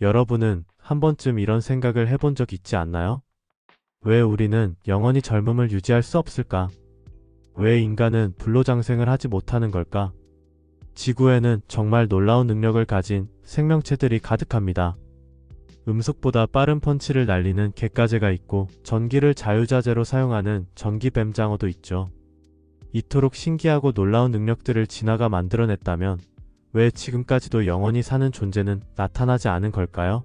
여러분은 한 번쯤 이런 생각을 해본 적 있지 않나요? 왜 우리는 영원히 젊음을 유지할 수 없을까? 왜 인간은 불로장생을 하지 못하는 걸까? 지구에는 정말 놀라운 능력을 가진 생명체들이 가득합니다. 음속보다 빠른 펀치를 날리는 갯가재가 있고 전기를 자유자재로 사용하는 전기뱀장어도 있죠. 이토록 신기하고 놀라운 능력들을 진화가 만들어냈다면 왜 지금까지도 영원히 사는 존재는 나타나지 않은 걸까요?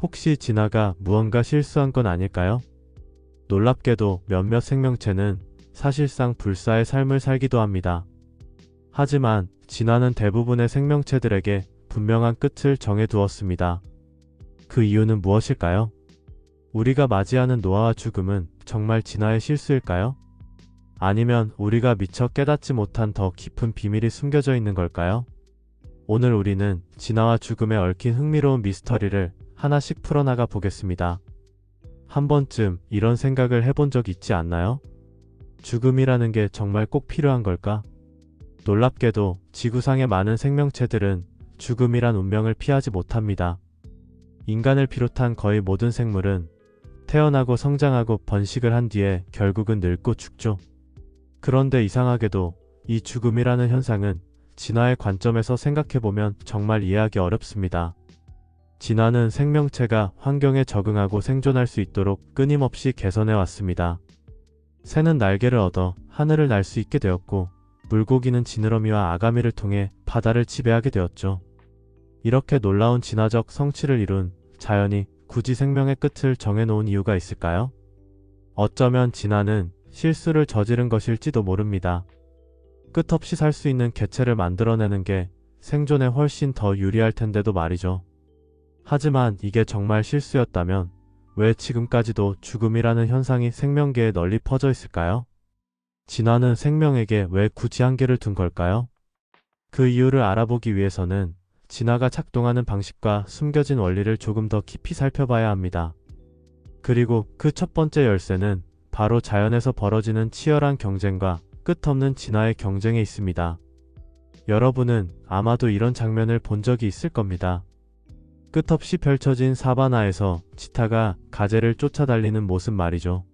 혹시 진화가 무언가 실수한 건 아닐까요? 놀랍게도 몇몇 생명체는 사실상 불사의 삶을 살기도 합니다. 하지만 진화는 대부분의 생명체들에게 분명한 끝을 정해두었습니다. 그 이유는 무엇일까요? 우리가 맞이하는 노화와 죽음은 정말 진화의 실수일까요? 아니면 우리가 미처 깨닫지 못한 더 깊은 비밀이 숨겨져 있는 걸까요? 오늘 우리는 진화와 죽음에 얽힌 흥미로운 미스터리를 하나씩 풀어나가 보겠습니다. 한 번쯤 이런 생각을 해본 적 있지 않나요? 죽음이라는 게 정말 꼭 필요한 걸까? 놀랍게도 지구상의 많은 생명체들은 죽음이란 운명을 피하지 못합니다. 인간을 비롯한 거의 모든 생물은 태어나고 성장하고 번식을 한 뒤에 결국은 늙고 죽죠. 그런데 이상하게도 이 죽음이라는 현상은 진화의 관점에서 생각해보면 정말 이해하기 어렵습니다. 진화는 생명체가 환경에 적응하고 생존할 수 있도록 끊임없이 개선해 왔습니다. 새는 날개를 얻어 하늘을 날 수 있게 되었고, 물고기는 지느러미와 아가미를 통해 바다를 지배하게 되었죠. 이렇게 놀라운 진화적 성취를 이룬 자연이 굳이 생명의 끝을 정해놓은 이유가 있을까요? 어쩌면 진화는 실수를 저지른 것일지도 모릅니다. 끝없이 살 수 있는 개체를 만들어내는 게 생존에 훨씬 더 유리할 텐데도 말이죠. 하지만 이게 정말 실수였다면 왜 지금까지도 죽음이라는 현상이 생명계에 널리 퍼져 있을까요? 진화는 생명에게 왜 굳이 한계를 둔 걸까요? 그 이유를 알아보기 위해서는 진화가 작동하는 방식과 숨겨진 원리를 조금 더 깊이 살펴봐야 합니다. 그리고 그 첫 번째 열쇠는 바로 자연에서 벌어지는 치열한 경쟁과 끝없는 진화의 경쟁에 있습니다. 여러분은 아마도 이런 장면을 본 적이 있을 겁니다. 끝없이 펼쳐진 사바나에서 치타가 가재를 쫓아달리는 모습 말이죠.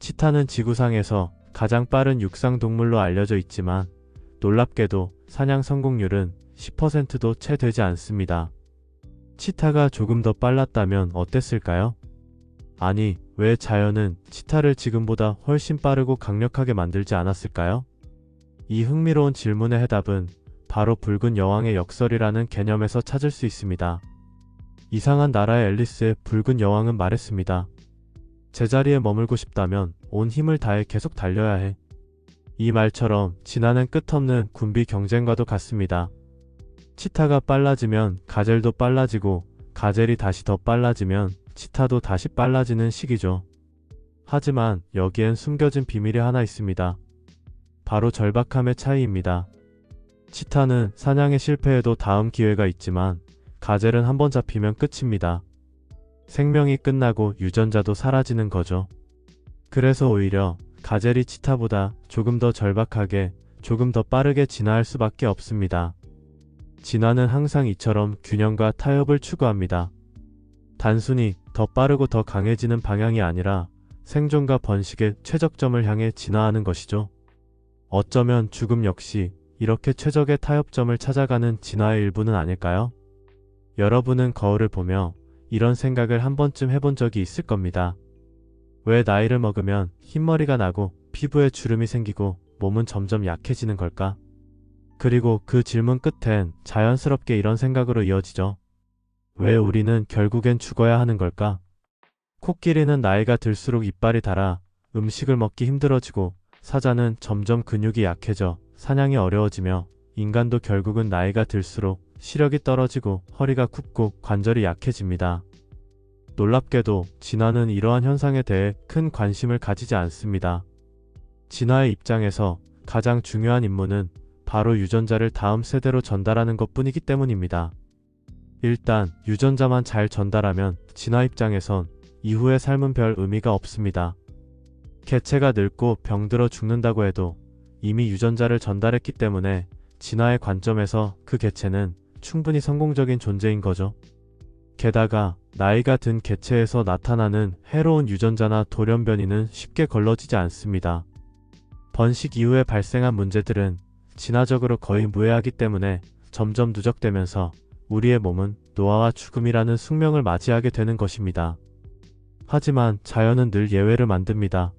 치타는 지구상에서 가장 빠른 육상 동물로 알려져 있지만 놀랍게도 사냥 성공률은 10%도 채 되지 않습니다. 치타가 조금 더 빨랐다면 어땠을까요? 아니, 왜 자연은 치타를 지금보다 훨씬 빠르고 강력하게 만들지 않았을까요? 이 흥미로운 질문의 해답은 바로 붉은 여왕의 역설이라는 개념에서 찾을 수 있습니다. 이상한 나라의 앨리스의 붉은 여왕은 말했습니다. 제자리에 머물고 싶다면 온 힘을 다해 계속 달려야 해. 이 말처럼 진화는 끝없는 군비 경쟁과도 같습니다. 치타가 빨라지면 가젤도 빨라지고 가젤이 다시 더 빨라지면 치타도 다시 빨라지는 시기죠. 하지만 여기엔 숨겨진 비밀이 하나 있습니다. 바로 절박함의 차이입니다. 치타는 사냥에 실패해도 다음 기회가 있지만 가젤은 한번 잡히면 끝입니다. 생명이 끝나고 유전자도 사라지는 거죠. 그래서 오히려 가젤이 치타보다 조금 더 절박하게, 조금 더 빠르게 진화할 수밖에 없습니다. 진화는 항상 이처럼 균형과 타협을 추구합니다. 단순히 더 빠르고 더 강해지는 방향이 아니라 생존과 번식의 최적점을 향해 진화하는 것이죠. 어쩌면 죽음 역시 이렇게 최적의 타협점을 찾아가는 진화의 일부는 아닐까요? 여러분은 거울을 보며 이런 생각을 한 번쯤 해본 적이 있을 겁니다. 왜 나이를 먹으면 흰머리가 나고 피부에 주름이 생기고 몸은 점점 약해지는 걸까? 그리고 그 질문 끝엔 자연스럽게 이런 생각으로 이어지죠. 왜 우리는 결국엔 죽어야 하는 걸까? 코끼리는 나이가 들수록 이빨이 닳아 음식을 먹기 힘들어지고 사자는 점점 근육이 약해져 사냥이 어려워지며 인간도 결국은 나이가 들수록 시력이 떨어지고 허리가 굽고 관절이 약해집니다. 놀랍게도 진화는 이러한 현상에 대해 큰 관심을 가지지 않습니다. 진화의 입장에서 가장 중요한 임무는 바로 유전자를 다음 세대로 전달하는 것 뿐이기 때문입니다. 일단 유전자만 잘 전달하면 진화 입장에선 이후의 삶은 별 의미가 없습니다. 개체가 늙고 병들어 죽는다고 해도 이미 유전자를 전달했기 때문에 진화의 관점에서 그 개체는 충분히 성공적인 존재인 거죠. 게다가 나이가 든 개체에서 나타나는 해로운 유전자나 돌연변이는 쉽게 걸러지지 않습니다. 번식 이후에 발생한 문제들은 진화적으로 거의 무해하기 때문에 점점 누적되면서 우리의 몸은 노화와 죽음이라는 숙명을 맞이하게 되는 것입니다. 하지만 자연은 늘 예외를 만듭니다.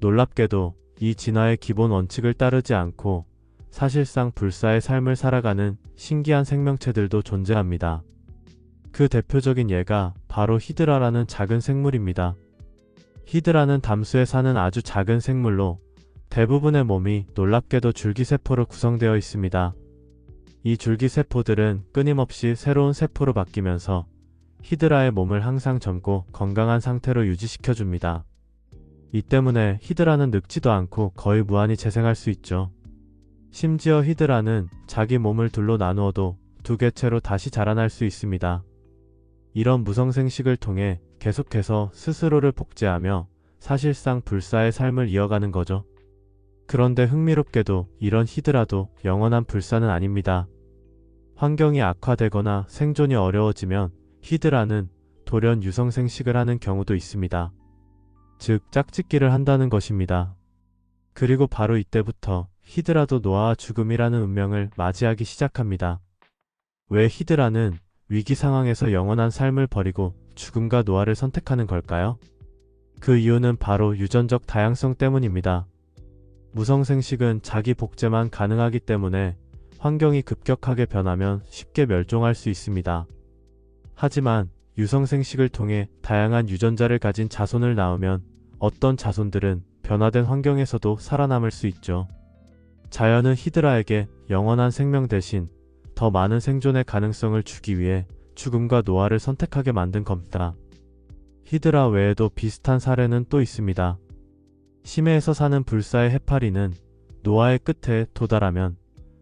놀랍게도 이 진화의 기본 원칙을 따르지 않고 사실상 불사의 삶을 살아가는 신기한 생명체들도 존재합니다. 그 대표적인 예가 바로 히드라라는 작은 생물입니다. 히드라는 담수에 사는 아주 작은 생물로 대부분의 몸이 놀랍게도 줄기세포로 구성되어 있습니다. 이 줄기 세포들은 끊임없이 새로운 세포로 바뀌면서 히드라의 몸을 항상 젊고 건강한 상태로 유지시켜줍니다. 이 때문에 히드라는 늙지도 않고 거의 무한히 재생할 수 있죠. 심지어 히드라는 자기 몸을 둘로 나누어도 두 개체로 다시 자라날 수 있습니다. 이런 무성생식을 통해 계속해서 스스로를 복제하며 사실상 불사의 삶을 이어가는 거죠. 그런데 흥미롭게도 이런 히드라도 영원한 불사는 아닙니다. 환경이 악화되거나 생존이 어려워지면 히드라는 돌연 유성생식을 하는 경우도 있습니다. 즉 짝짓기를 한다는 것입니다. 그리고 바로 이때부터 히드라도 노아와 죽음이라는 운명을 맞이하기 시작합니다. 왜 히드라는 위기 상황에서 영원한 삶을 버리고 죽음과 노화를 선택하는 걸까요? 그 이유는 바로 유전적 다양성 때문입니다. 무성생식은 자기 복제만 가능하기 때문에 환경이 급격하게 변하면 쉽게 멸종할 수 있습니다. 하지만 유성생식을 통해 다양한 유전자를 가진 자손을 낳으면 어떤 자손들은 변화된 환경에서도 살아남을 수 있죠. 자연은 히드라에게 영원한 생명 대신 더 많은 생존의 가능성을 주기 위해 죽음과 노화를 선택하게 만든 겁니다. 히드라 외에도 비슷한 사례는 또 있습니다. 심해에서 사는 불사의 해파리는 노화의 끝에 도달하면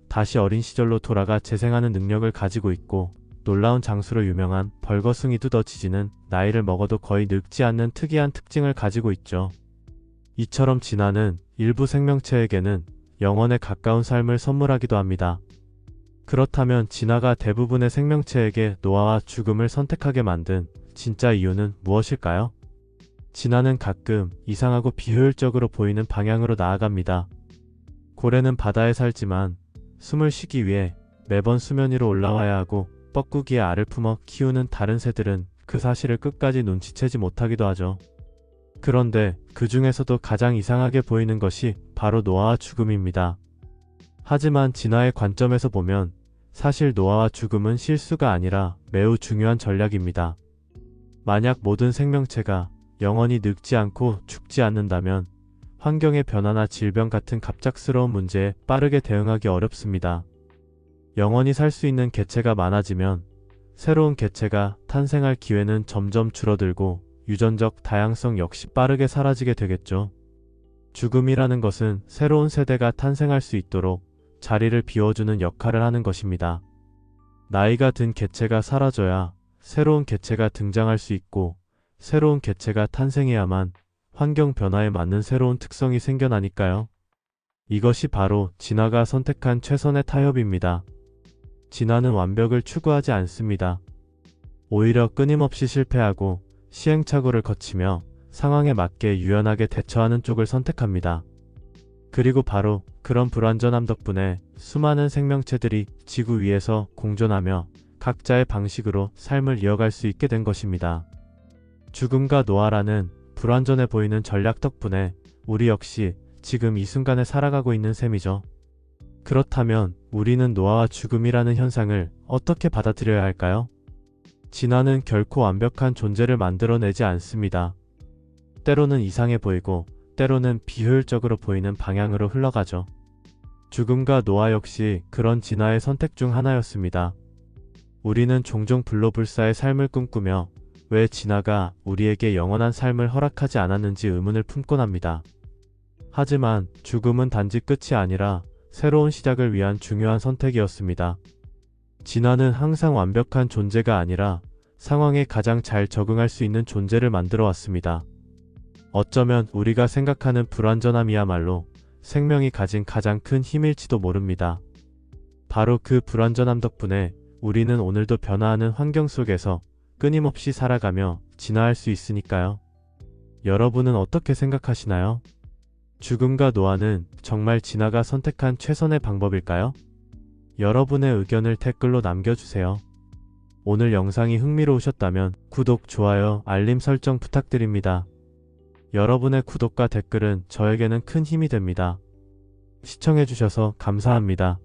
다시 어린 시절로 돌아가 재생하는 능력을 가지고 있고 놀라운 장수로 유명한 벌거숭이 두더지지는 나이를 먹어도 거의 늙지 않는 특이한 특징을 가지고 있죠. 이처럼 진화는 일부 생명체에게는 영원에 가까운 삶을 선물하기도 합니다. 그렇다면 진화가 대부분의 생명체에게 노화와 죽음을 선택하게 만든 진짜 이유는 무엇일까요? 진화는 가끔 이상하고 비효율적으로 보이는 방향으로 나아갑니다. 고래는 바다에 살지만 숨을 쉬기 위해 매번 수면 위로 올라와야 하고 뻐꾸기에 알을 품어 키우는 다른 새들은 그 사실을 끝까지 눈치채지 못하기도 하죠. 그런데 그 중에서도 가장 이상하게 보이는 것이 바로 노화와 죽음입니다. 하지만 진화의 관점에서 보면 사실 노화와 죽음은 실수가 아니라 매우 중요한 전략입니다. 만약 모든 생명체가 영원히 늙지 않고 죽지 않는다면 환경의 변화나 질병 같은 갑작스러운 문제에 빠르게 대응하기 어렵습니다. 영원히 살 수 있는 개체가 많아지면 새로운 개체가 탄생할 기회는 점점 줄어들고 유전적 다양성 역시 빠르게 사라지게 되겠죠. 죽음이라는 것은 새로운 세대가 탄생할 수 있도록 자리를 비워주는 역할을 하는 것입니다. 나이가 든 개체가 사라져야 새로운 개체가 등장할 수 있고 새로운 개체가 탄생해야만 환경 변화에 맞는 새로운 특성이 생겨나니까요. 이것이 바로 진화가 선택한 최선의 타협입니다. 진화는 완벽을 추구하지 않습니다. 오히려 끊임없이 실패하고 시행착오를 거치며 상황에 맞게 유연하게 대처하는 쪽을 선택합니다. 그리고 바로 그런 불완전함 덕분에 수많은 생명체들이 지구 위에서 공존하며 각자의 방식으로 삶을 이어갈 수 있게 된 것입니다. 죽음과 노화라는 불완전해 보이는 전략 덕분에 우리 역시 지금 이 순간에 살아가고 있는 셈이죠. 그렇다면 우리는 노화와 죽음이라는 현상을 어떻게 받아들여야 할까요? 진화는 결코 완벽한 존재를 만들어내지 않습니다. 때로는 이상해 보이고 때로는 비효율적으로 보이는 방향으로 흘러가죠. 죽음과 노화 역시 그런 진화의 선택 중 하나였습니다. 우리는 종종 불로불사의 삶을 꿈꾸며 왜 진화가 우리에게 영원한 삶을 허락하지 않았는지 의문을 품곤 합니다. 하지만 죽음은 단지 끝이 아니라 새로운 시작을 위한 중요한 선택이었습니다. 진화는 항상 완벽한 존재가 아니라 상황에 가장 잘 적응할 수 있는 존재를 만들어 왔습니다. 어쩌면 우리가 생각하는 불완전함이야말로 생명이 가진 가장 큰 힘일지도 모릅니다. 바로 그 불완전함 덕분에 우리는 오늘도 변화하는 환경 속에서 끊임없이 살아가며 진화할 수 있으니까요. 여러분은 어떻게 생각하시나요? 죽음과 노화는 정말 진화가 선택한 최선의 방법일까요? 여러분의 의견을 댓글로 남겨주세요. 오늘 영상이 흥미로우셨다면 구독, 좋아요, 알림 설정 부탁드립니다. 여러분의 구독과 댓글은 저에게는 큰 힘이 됩니다. 시청해주셔서 감사합니다.